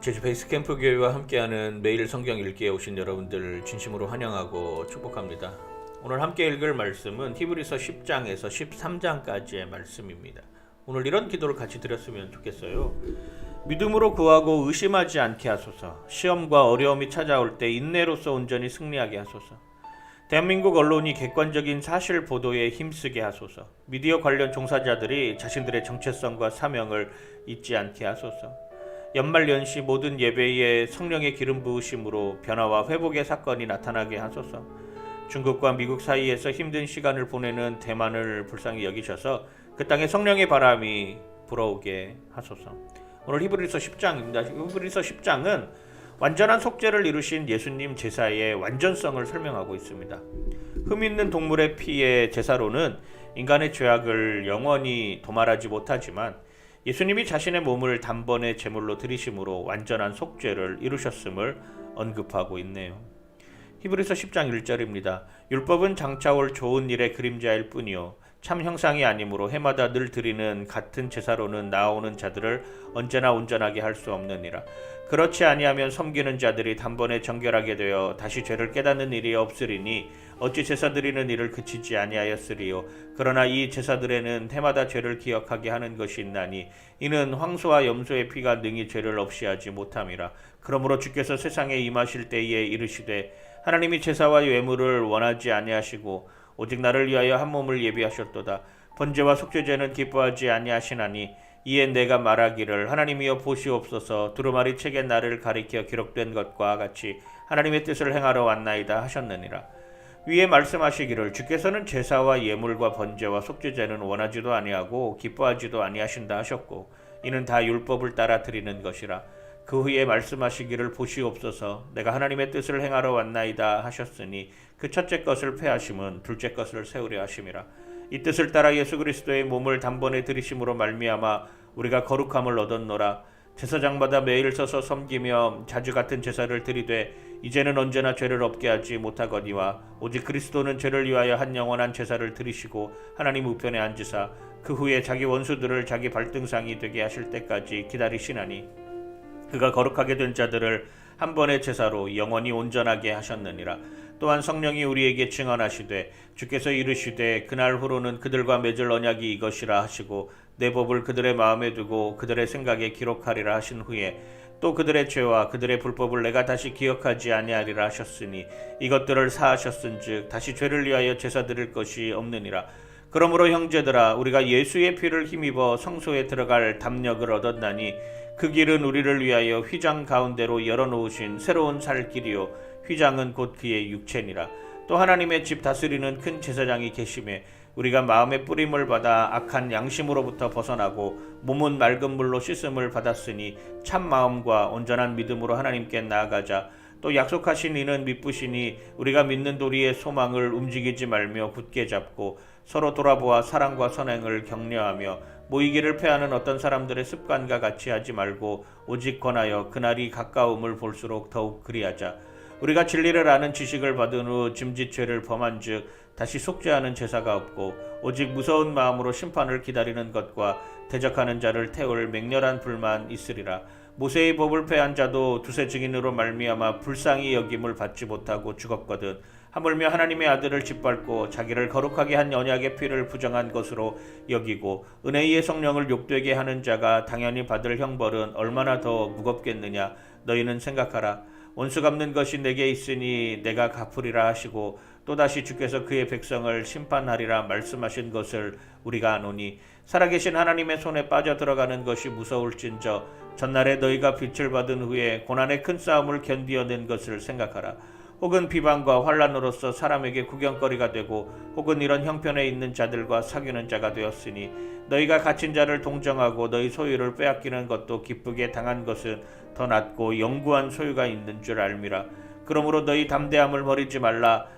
제주 베이스캠프 교회와 함께하는 매일 성경 읽기에 오신 여러분들 진심으로 환영하고 축복합니다. 오늘 함께 읽을 말씀은 히브리서 10장에서 13장까지의 말씀입니다. 오늘 이런 기도를 같이 드렸으면 좋겠어요. 믿음으로 구하고 의심하지 않게 하소서. 시험과 어려움이 찾아올 때 인내로서 온전히 승리하게 하소서. 대한민국 언론이 객관적인 사실 보도에 힘쓰게 하소서. 미디어 관련 종사자들이 자신들의 정체성과 사명을 잊지 않게 하소서. 연말 연시 모든 예배에 성령의 기름 부으심으로 변화와 회복의 사건이 나타나게 하소서. 중국과 미국 사이에서 힘든 시간을 보내는 대만을 불쌍히 여기셔서 그 땅에 성령의 바람이 불어오게 하소서. 오늘 히브리서 10장입니다. 히브리서 10장은 완전한 속죄를 이루신 예수님 제사의 완전성을 설명하고 있습니다. 흠 있는 동물의 피의 제사로는 인간의 죄악을 영원히 도말하지 못하지만 예수님이 자신의 몸을 단번에 제물로 드리심으로 완전한 속죄를 이루셨음을 언급하고 있네요. 히브리서 10장 1절입니다. 율법은 장차 올 좋은 일의 그림자일 뿐이요 참 형상이 아니므로 해마다 늘 드리는 같은 제사로는 나오는 자들을 언제나 온전하게 할 수 없느니라. 그렇지 아니하면 섬기는 자들이 단번에 정결하게 되어 다시 죄를 깨닫는 일이 없으리니 어찌 제사 드리는 일을 그치지 아니하였으리요? 그러나 이 제사들에는 해마다 죄를 기억하게 하는 것이 있나니 이는 황소와 염소의 피가 능히 죄를 없이 하지 못함이라. 그러므로 주께서 세상에 임하실 때에 이르시되 하나님이 제사와 예물을 원하지 아니하시고 오직 나를 위하여 한 몸을 예비하셨도다. 번제와 속죄제는 기뻐하지 아니하시나니 이에 내가 말하기를 하나님이여 보시옵소서. 두루마리 책에 나를 가리켜 기록된 것과 같이 하나님의 뜻을 행하러 왔나이다 하셨느니라 위에 말씀하시기를 주께서는 제사와 예물과 번제와 속죄제는 원하지도 아니하고 기뻐하지도 아니하신다 하셨고 이는 다 율법을 따라 드리는 것이라 그 후에 말씀하시기를 보시옵소서. 내가 하나님의 뜻을 행하러 왔나이다 하셨으니 그 첫째 것을 패하심은 둘째 것을 세우려 하심이라. 이 뜻을 따라 예수 그리스도의 몸을 단번에 들이심으로 말미암아 우리가 거룩함을 얻었노라 제사장마다 매일 서서 섬기며 자주 같은 제사를 드리되 이제는 언제나 죄를 없게 하지 못하거니와 오직 그리스도는 죄를 위하여 한 영원한 제사를 드리시고 하나님 우편에 앉으사 그 후에 자기 원수들을 자기 발등상이 되게 하실 때까지 기다리시나니 그가 거룩하게 된 자들을 한 번의 제사로 영원히 온전하게 하셨느니라. 또한 성령이 우리에게 증언하시되 주께서 이르시되 그날 후로는 그들과 맺을 언약이 이것이라 하시고 내 법을 그들의 마음에 두고 그들의 생각에 기록하리라 하신 후에 또 그들의 죄와 그들의 불법을 내가 다시 기억하지 아니하리라 하셨으니 이것들을 사하셨은즉 다시 죄를 위하여 제사 드릴 것이 없느니라. 그러므로 형제들아 우리가 예수의 피를 힘입어 성소에 들어갈 담력을 얻었나니 그 길은 우리를 위하여 휘장 가운데로 열어놓으신 새로운 살 길이요 휘장은 곧 그의 육체니라 또 하나님의 집 다스리는 큰 제사장이 계심에 우리가 마음의 뿌림을 받아 악한 양심으로부터 벗어나고 몸은 맑은 물로 씻음을 받았으니 참 마음과 온전한 믿음으로 하나님께 나아가자. 또 약속하신 이는 미쁘시니 우리가 믿는 도리의 소망을 움직이지 말며 굳게 잡고 서로 돌아보아 사랑과 선행을 격려하며 모이기를 패하는 어떤 사람들의 습관과 같이 하지 말고 오직 권하여 그날이 가까움을 볼수록 더욱 그리하자. 우리가 진리를 아는 지식을 받은 후 짐짓죄를 범한즉 다시 속죄하는 제사가 없고 오직 무서운 마음으로 심판을 기다리는 것과 대적하는 자를 태울 맹렬한 불만 있으리라. 모세의 법을 패한 자도 두세 증인으로 말미암아 불쌍히 여김을 받지 못하고 죽었거든 하물며 하나님의 아들을 짓밟고 자기를 거룩하게 한 언약의 피를 부정한 것으로 여기고 은혜의 성령을 욕되게 하는 자가 당연히 받을 형벌은 얼마나 더 무겁겠느냐. 너희는 생각하라. 원수 갚는 것이 내게 있으니 내가 갚으리라 하시고 또다시 주께서 그의 백성을 심판하리라 말씀하신 것을 우리가 아노니 살아계신 하나님의 손에 빠져 들어가는 것이 무서울진저 전날에 너희가 빛을 받은 후에 고난의 큰 싸움을 견디어낸 것을 생각하라. 혹은 비방과 환란으로서 사람에게 구경거리가 되고 혹은 이런 형편에 있는 자들과 사귀는 자가 되었으니 너희가 갇힌 자를 동정하고 너희 소유를 빼앗기는 것도 기쁘게 당한 것은 더 낫고 영구한 소유가 있는 줄 알미라. 그러므로 너희 담대함을 버리지 말라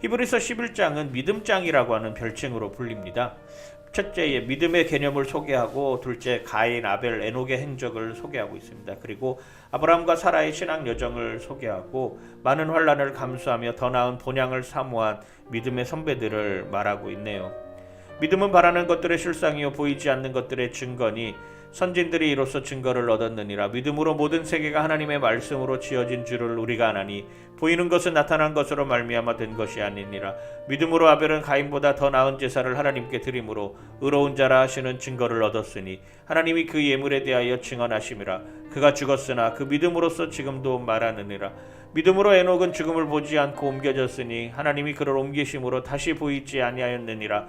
히브리서 11장은 믿음장이라고 하는 별칭으로 불립니다. 첫째에 믿음의 개념을 소개하고 둘째 가인, 아벨, 에녹의 행적을 소개하고 있습니다. 그리고 아브라함과 사라의 신앙 여정을 소개하고 많은 환란을 감수하며 더 나은 본향을 사모한 믿음의 선배들을 말하고 있네요. 믿음은 바라는 것들의 실상이요 보이지 않는 것들의 증거니 선진들이 이로써 증거를 얻었느니라 믿음으로 모든 세계가 하나님의 말씀으로 지어진 줄을 우리가 아나니 보이는 것은 나타난 것으로 말미암아 된 것이 아니니라. 믿음으로 아벨은 가인보다 더 나은 제사를 하나님께 드림으로 의로운 자라 하시는 증거를 얻었으니 하나님이 그 예물에 대하여 증언하심이라. 그가 죽었으나 그 믿음으로써 지금도 말하느니라. 믿음으로 에녹은 죽음을 보지 않고 옮겨졌으니 하나님이 그를 옮기심으로 다시 보이지 아니하였느니라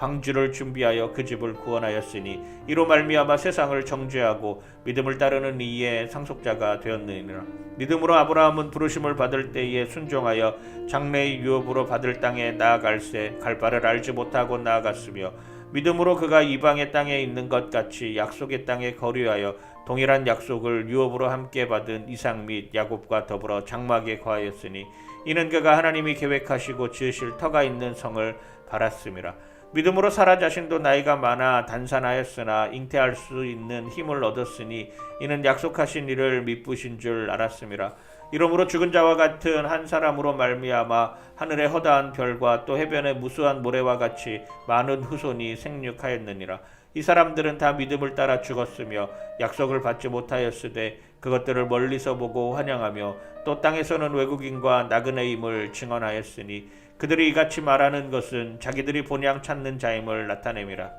방주를 준비하여 그 집을 구원하였으니 이로 말미암아 세상을 정죄하고 믿음을 따르는 이의 상속자가 되었느니라. 믿음으로 아브라함은 부르심을 받을 때에 순종하여 장래의 유업으로 받을 땅에 나아갈새 갈 바를 알지 못하고 나아갔으며 믿음으로 그가 이방의 땅에 있는 것 같이 약속의 땅에 거류하여 동일한 약속을 유업으로 함께 받은 이삭 및 야곱과 더불어 장막에 거하였으니 이는 그가 하나님이 계획하시고 지으실 터가 있는 성을 바랐음이라 믿음으로 사라 자신도 나이가 많아 단산하였으나 잉태할 수 있는 힘을 얻었으니 이는 약속하신 이를 믿으신 줄 알았음이라 이러므로 죽은 자와 같은 한 사람으로 말미암아 하늘의 허다한 별과 또 해변의 무수한 모래와 같이 많은 후손이 생육하였느니라. 이 사람들은 다 믿음을 따라 죽었으며 약속을 받지 못하였으되 그것들을 멀리서 보고 환영하며 또 땅에서는 외국인과 나그네임을 증언하였으니 그들이 이같이 말하는 것은 자기들이 본향 찾는 자임을 나타냄이라.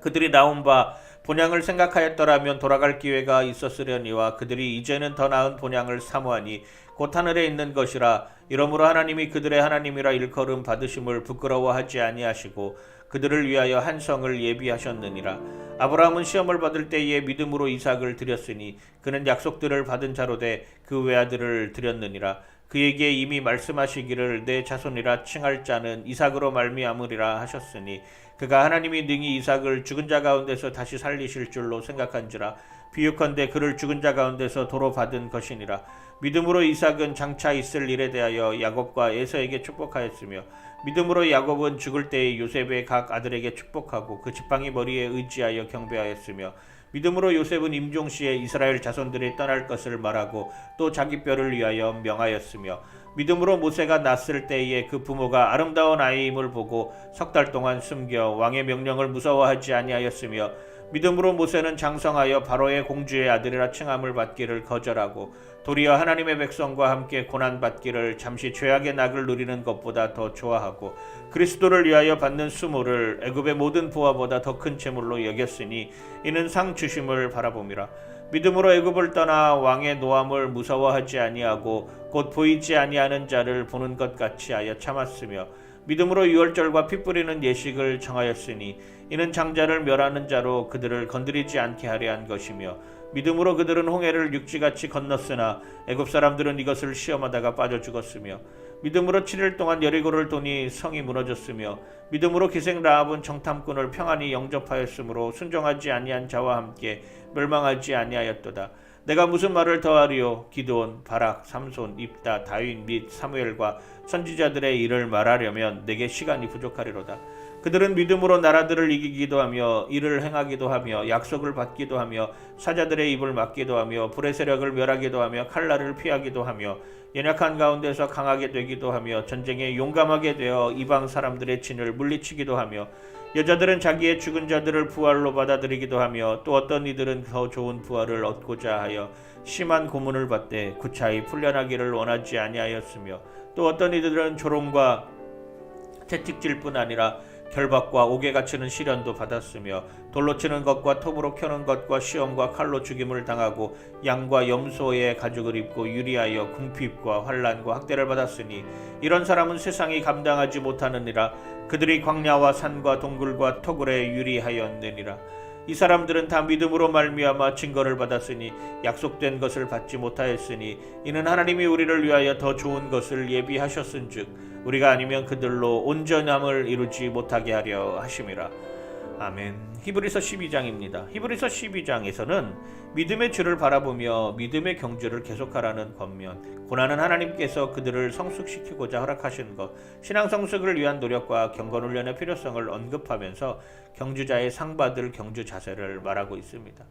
그들이 나온 바 본향을 생각하였더라면 돌아갈 기회가 있었으려니와 그들이 이제는 더 나은 본향을 사모하니 곧 하늘에 있는 것이라 이러므로 하나님이 그들의 하나님이라 일컬음 받으심을 부끄러워하지 아니하시고 그들을 위하여 한 성을 예비하셨느니라. 아브라함은 시험을 받을 때에 믿음으로 이삭을 드렸으니 그는 약속들을 받은 자로 돼그 외아들을 드렸느니라. 그에게 이미 말씀하시기를 내 자손이라 칭할 자는 이삭으로 말미암으리라 하셨으니 그가 하나님이 능히 이삭을 죽은 자 가운데서 다시 살리실 줄로 생각한지라. 비유컨대 그를 죽은 자 가운데서 도로 받은 것이니라 믿음으로 이삭은 장차 있을 일에 대하여 야곱과 에서에게 축복하였으며 믿음으로 야곱은 죽을 때에 요셉의 각 아들에게 축복하고 그 지팡이 머리에 의지하여 경배하였으며 믿음으로 요셉은 임종 시에 이스라엘 자손들이 떠날 것을 말하고 또 자기 뼈를 위하여 명하였으며 믿음으로 모세가 낳았을 때에 그 부모가 아름다운 아이임을 보고 석 달 동안 숨겨 왕의 명령을 무서워하지 아니하였으며 믿음으로 모세는 장성하여 바로의 공주의 아들이라 칭함을 받기를 거절하고 도리어 하나님의 백성과 함께 고난 받기를 잠시 죄악의 낙을 누리는 것보다 더 좋아하고 그리스도를 위하여 받는 수모를 애굽의 모든 부하보다 더 큰 재물로 여겼으니 이는 상 주심을 바라봄이라. 믿음으로 애굽을 떠나 왕의 노함을 무서워하지 아니하고 곧 보이지 아니하는 자를 보는 것 같이 하여 참았으며 믿음으로 유월절과 피 뿌리는 예식을 정하였으니 이는 장자를 멸하는 자로 그들을 건드리지 않게 하려 한 것이며 믿음으로 그들은 홍해를 육지같이 건넜으나 애굽 사람들은 이것을 시험하다가 빠져 죽었으며 믿음으로 7일 동안 여리고를 도니 성이 무너졌으며 믿음으로 기생 라합은 정탐꾼을 평안히 영접하였으므로 순종하지 아니한 자와 함께 멸망하지 아니하였도다. 내가 무슨 말을 더하리요 기드온 바락 삼손 입다 다윈 및 사무엘과 선지자들의 일을 말하려면 내게 시간이 부족하리로다. 그들은 믿음으로 나라들을 이기기도 하며 일을 행하기도 하며 약속을 받기도 하며 사자들의 입을 막기도 하며 불의 세력을 멸하기도 하며 칼날을 피하기도 하며 연약한 가운데서 강하게 되기도 하며 전쟁에 용감하게 되어 이방 사람들의 진을 물리치기도 하며 여자들은 자기의 죽은 자들을 부활로 받아들이기도 하며 또 어떤 이들은 더 좋은 부활을 얻고자 하여 심한 고문을 받되 구차히 풀려나기를 원하지 아니하였으며 또 어떤 이들은 조롱과 채찍질뿐 아니라 결박과 옥에 갇히는 시련도 받았으며 돌로 치는 것과 톱으로 켜는 것과 시험과 칼로 죽임을 당하고 양과 염소의 가죽을 입고 유리하여 궁핍과 환란과 학대를 받았으니 이런 사람은 세상이 감당하지 못하느니라. 그들이 광야와 산과 동굴과 토굴에 유리하였느니라. 이 사람들은 다 믿음으로 말미암아 증거를 받았으니 약속된 것을 받지 못하였으니 이는 하나님이 우리를 위하여 더 좋은 것을 예비하셨은즉 우리가 아니면 그들로 온전함을 이루지 못하게 하려 하심이라 아멘. 히브리서 12장입니다. 히브리서 12장에서는 믿음의 주를 바라보며 믿음의 경주를 계속하라는 권면, 고난은 하나님께서 그들을 성숙시키고자 허락하신 것, 신앙 성숙을 위한 노력과 경건 훈련의 필요성을 언급하면서 경주자의 상 받을 경주 자세를 말하고 있습니다.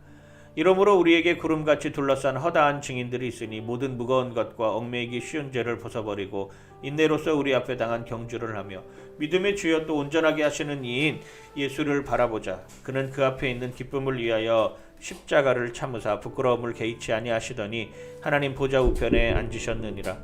이러므로 우리에게 구름같이 둘러싼 허다한 증인들이 있으니 모든 무거운 것과 얽매이기 쉬운 죄를 벗어버리고 인내로서 우리 앞에 당한 경주를 하며 믿음의 주여 또 온전하게 하시는 이인 예수를 바라보자. 그는 그 앞에 있는 기쁨을 위하여 십자가를 참으사 부끄러움을 개의치 아니하시더니 하나님 보좌 우편에 앉으셨느니라.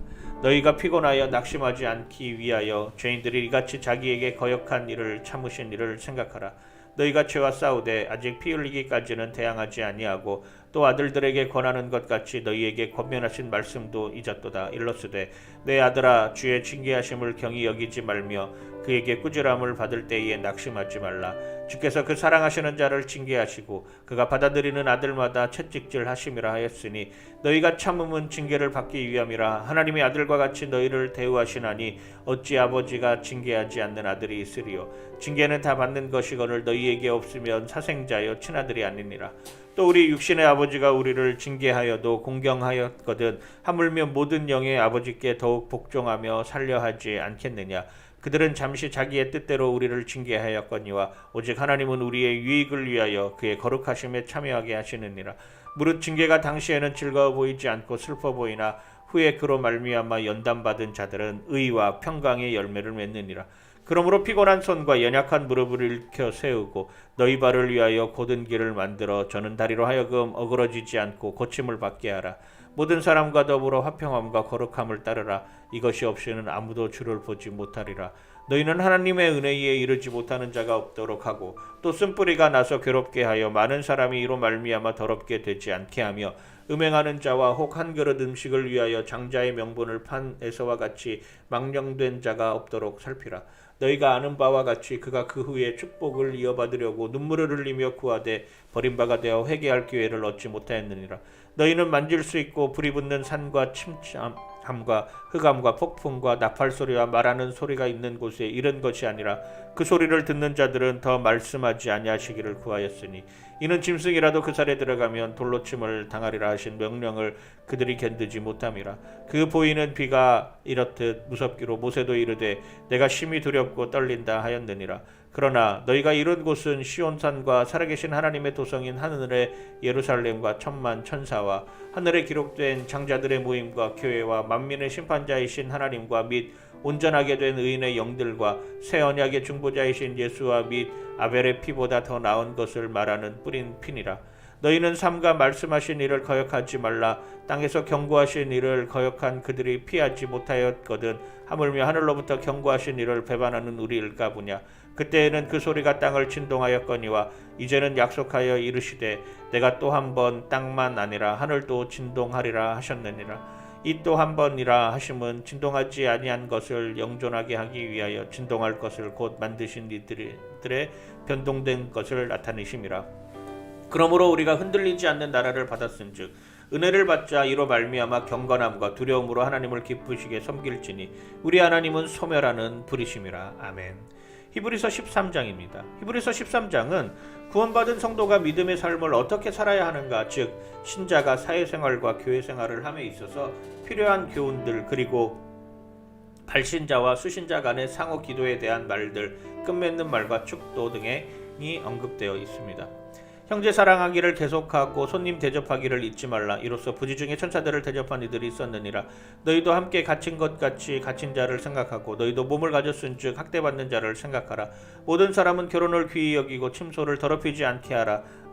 너희가 피곤하여 낙심하지 않기 위하여 죄인들이 이같이 자기에게 거역한 일을 참으신 일을 생각하라. 너희가 죄와 싸우되 아직 피 흘리기까지는 대항하지 아니하고 또 아들들에게 권하는 것 같이 너희에게 권면하신 말씀도 잊었도다. 일러스되 내 아들아 주의 징계하심을 경히 여기지 말며 그에게 꾸지람을 받을 때에 낙심하지 말라. 주께서 그 사랑하시는 자를 징계하시고 그가 받아들이는 아들마다 채찍질 하심이라 하였으니 너희가 참음은 징계를 받기 위함이라. 하나님의 아들과 같이 너희를 대우하시나니 어찌 아버지가 징계하지 않는 아들이 있으리요? 징계는 다 받는 것이거늘 너희에게 없으면 사생자여 친아들이 아니니라 또 우리 육신의 아버지가 우리를 징계하여도 공경하였거든 하물며 모든 영의 아버지께 더욱 복종하며 살려 하지 않겠느냐? 그들은 잠시 자기의 뜻대로 우리를 징계하였거니와 오직 하나님은 우리의 유익을 위하여 그의 거룩하심에 참여하게 하시느니라. 무릇 징계가 당시에는 즐거워 보이지 않고 슬퍼 보이나 후에 그로 말미암아 연단받은 자들은 의와 평강의 열매를 맺느니라 그러므로 피곤한 손과 연약한 무릎을 일으켜 세우고 너희 발을 위하여 곧은 길을 만들어 저는 다리로 하여금 어그러지지 않고 고침을 받게 하라. 모든 사람과 더불어 화평함과 거룩함을 따르라. 이것이 없이는 아무도 주를 보지 못하리라. 너희는 하나님의 은혜에 이르지 못하는 자가 없도록 하고 또 쓴뿌리가 나서 괴롭게 하여 많은 사람이 이로 말미암아 더럽게 되지 않게 하며 음행하는 자와 혹 한 그릇 음식을 위하여 장자의 명분을 판 에서와 같이 망령된 자가 없도록 살피라. 너희가 아는 바와 같이 그가 그 후에 축복을 이어받으려고 눈물을 흘리며 구하되 버림바가 되어 회개할 기회를 얻지 못하였느니라. 너희는 만질 수 있고 불이 붙는 산과 침참 함과 흑암과 폭풍과 나팔 소리와 말하는 소리가 있는 곳에 이런 것이 아니라 그 소리를 듣는 자들은 더 말씀하지 아니하시기를 구하였으니 이는 짐승이라도 그 살에 들어가면 돌로 침을 당하리라 하신 명령을 그들이 견디지 못함이라. 그 보이는 비가 이렇듯 무섭기로 모세도 이르되 내가 심히 두렵고 떨린다 하였느니라. 그러나 너희가 이룬 곳은 시온산과 살아계신 하나님의 도성인 하늘의 예루살렘과 천만 천사와 하늘에 기록된 장자들의 모임과 교회와 만민의 심판자이신 하나님과 및 온전하게 된 의인의 영들과 새 언약의 중보자이신 예수와 및 아벨의 피보다 더 나은 것을 말하는 뿌린 피니라. 너희는 삼가 말씀하신 일을 거역하지 말라. 땅에서 경고하신 일을 거역한 그들이 피하지 못하였거든. 하물며 하늘로부터 경고하신 일을 배반하는 우리일까 보냐. 그때에는 그 소리가 땅을 진동하였거니와 이제는 약속하여 이르시되 내가 또 한 번 땅만 아니라 하늘도 진동하리라 하셨느니라. 이 또 한 번이라 하심은 진동하지 아니한 것을 영존하게 하기 위하여 진동할 것을 곧 만드신 이들의 변동된 것을 나타내심이라. 그러므로 우리가 흔들리지 않는 나라를 받았은즉 은혜를 받자 이로 말미암아 경건함과 두려움으로 하나님을 기쁘시게 섬길지니 우리 하나님은 소멸하는 불이심이라 아멘. 히브리서 13장입니다. 히브리서 13장은 구원받은 성도가 믿음의 삶을 어떻게 살아야 하는가, 즉 신자가 사회생활과 교회생활을 함에 있어서 필요한 교훈들 그리고 발신자와 수신자 간의 상호 기도에 대한 말들, 끝맺는 말과 축도 등이 언급되어 있습니다. 형제 사랑하기를 계속하고 손님 대접하기를 잊지 말라. 이로써 부지 중에 천사들을 대접한 이들이 있었느니라. 너희도 함께 갇힌 것 같이 갇힌 자를 생각하고 너희도 몸을 가졌은즉 학대받는 자를 생각하라. 모든 사람은 결혼을 귀히 여기고 침소를 더럽히지 않게 하라.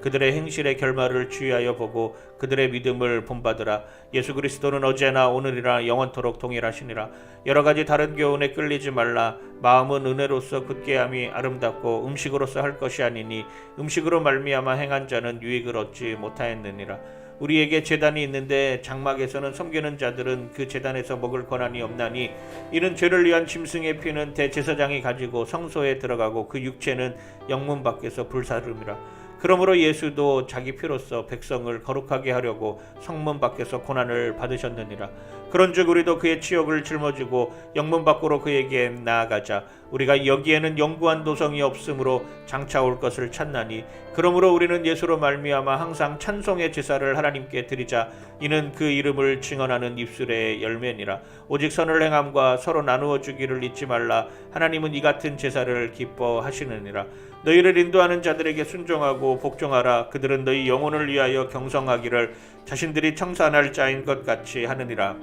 그들의 행실의 결말을 주의하여 보고 그들의 믿음을 본받으라. 예수 그리스도는 어제나 오늘이라 영원토록 동일하시니라. 여러 가지 다른 교훈에 끌리지 말라. 마음은 은혜로서 굳게 함이 아름답고 음식으로서 할 것이 아니니 음식으로 말미암아 행한 자는 유익을 얻지 못하였느니라. 우리에게 재단이 있는데 장막에서는 섬기는 자들은 그 재단에서 먹을 권한이 없나니 이는 죄를 위한 짐승의 피는 대제사장이 가지고 성소에 들어가고 그 육체는 영문 밖에서 불사름이라 그러므로 예수도 자기 피로써 백성을 거룩하게 하려고 성문 밖에서 고난을 받으셨느니라. 그런즉 우리도 그의 치욕을 짊어지고 영문 밖으로 그에게 나아가자. 우리가 여기에는 영구한 도성이 없으므로 장차 올 것을 찾나니. 그러므로 우리는 예수로 말미암아 항상 찬송의 제사를 하나님께 드리자. 이는 그 이름을 증언하는 입술의 열매니라. 오직 선을 행함과 서로 나누어 주기를 잊지 말라. 하나님은 이 같은 제사를 기뻐하시느니라 너희를 인도하는 자들에게 순종하고 복종하라. 그들은 너희 영혼을 위하여 경성하기를 자신들이 청산할 자인 것 같이 하느니라.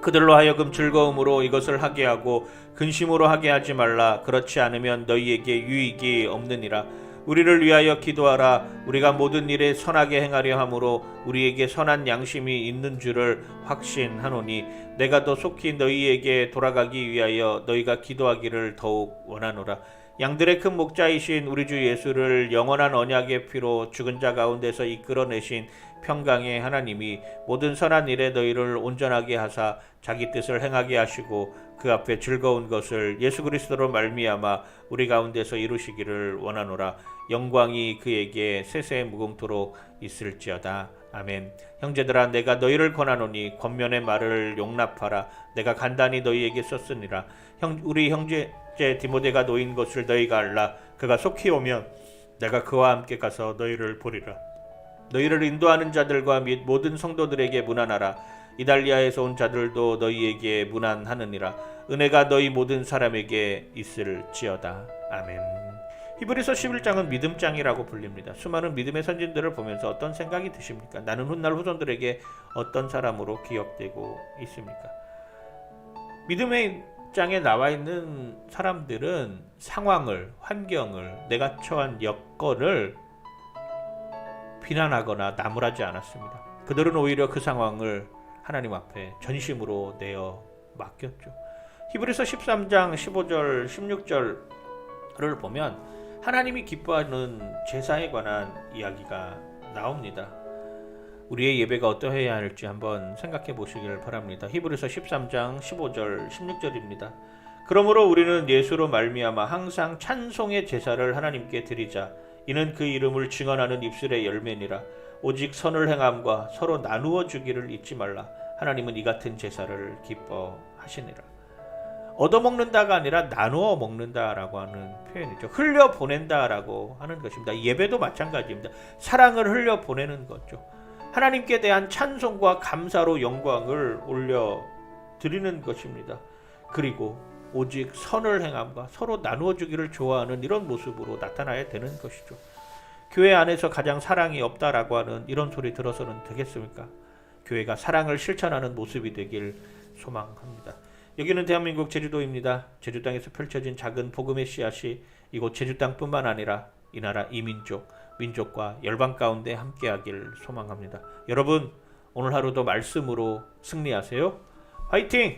그들로 하여금 즐거움으로 이것을 하게 하고 근심으로 하게 하지 말라. 그렇지 않으면 너희에게 유익이 없느니라. 우리를 위하여 기도하라. 우리가 모든 일에 선하게 행하려 함으로 우리에게 선한 양심이 있는 줄을 확신하노니 내가 더 속히 너희에게 돌아가기 위하여 너희가 기도하기를 더욱 원하노라 양들의 큰 목자이신 우리 주 예수를 영원한 언약의 피로 죽은 자 가운데서 이끌어내신 평강의 하나님이 모든 선한 일에 너희를 온전하게 하사 자기 뜻을 행하게 하시고 그 앞에 즐거운 것을 예수 그리스도로 말미암아 우리 가운데서 이루시기를 원하노라. 영광이 그에게 세세 무궁토록 있을지어다. 아멘. 형제들아 내가 너희를 권하노니 권면의 말을 용납하라. 내가 간단히 너희에게 썼으니라. 형 우리 형제 제 디모데가 놓인 것을 너희가 알라 그가 속히 오면 내가 그와 함께 가서 너희를 보리라 너희를 인도하는 자들과 및 모든 성도들에게 문안하라 이달리아에서 온 자들도 너희에게 문안하느니라 은혜가 너희 모든 사람에게 있을지어다 아멘 히브리서 11장은 믿음장이라고 불립니다. 수많은 믿음의 선진들을 보면서 어떤 생각이 드십니까? 나는 훗날 후손들에게 어떤 사람으로 기억되고 있습니까? 믿음의 장에 나와 있는 사람들은 상황을, 환경을, 내가 처한 여건을 비난하거나 나무라지 않았습니다. 그들은 오히려 그 상황을 하나님 앞에 전심으로 내어 맡겼죠. 히브리서 13장 15절, 16절을 보면 하나님이 기뻐하는 제사에 관한 이야기가 나옵니다. 우리의 예배가 어떠해야 할지 한번 생각해 보시길 바랍니다. 히브리서 13장 15절 16절입니다. 그러므로 우리는 예수로 말미암아 항상 찬송의 제사를 하나님께 드리자. 이는 그 이름을 증언하는 입술의 열매니라. 오직 선을 행함과 서로 나누어 주기를 잊지 말라. 하나님은 이 같은 제사를 기뻐하시니라. 얻어먹는다가 아니라 나누어 먹는다라고 하는 표현이죠. 흘려 보낸다라고 하는 것입니다. 예배도 마찬가지입니다. 사랑을 흘려 보내는 거죠. 하나님께 대한 찬송과 감사로 영광을 올려 드리는 것입니다. 그리고 오직 선을 행함과 서로 나누어 주기를 좋아하는 이런 모습으로 나타나야 되는 것이죠. 교회 안에서 가장 사랑이 없다라고 하는 이런 소리 들어서는 되겠습니까? 교회가 사랑을 실천하는 모습이 되길 소망합니다. 여기는 대한민국 제주도입니다. 제주 땅에서 펼쳐진 작은 복음의 씨앗이 이곳 제주 땅뿐만 아니라 이 나라 이민족, 민족과 열방 가운데 함께하길 소망합니다. 여러분 오늘 하루도 말씀으로 승리하세요. 화이팅!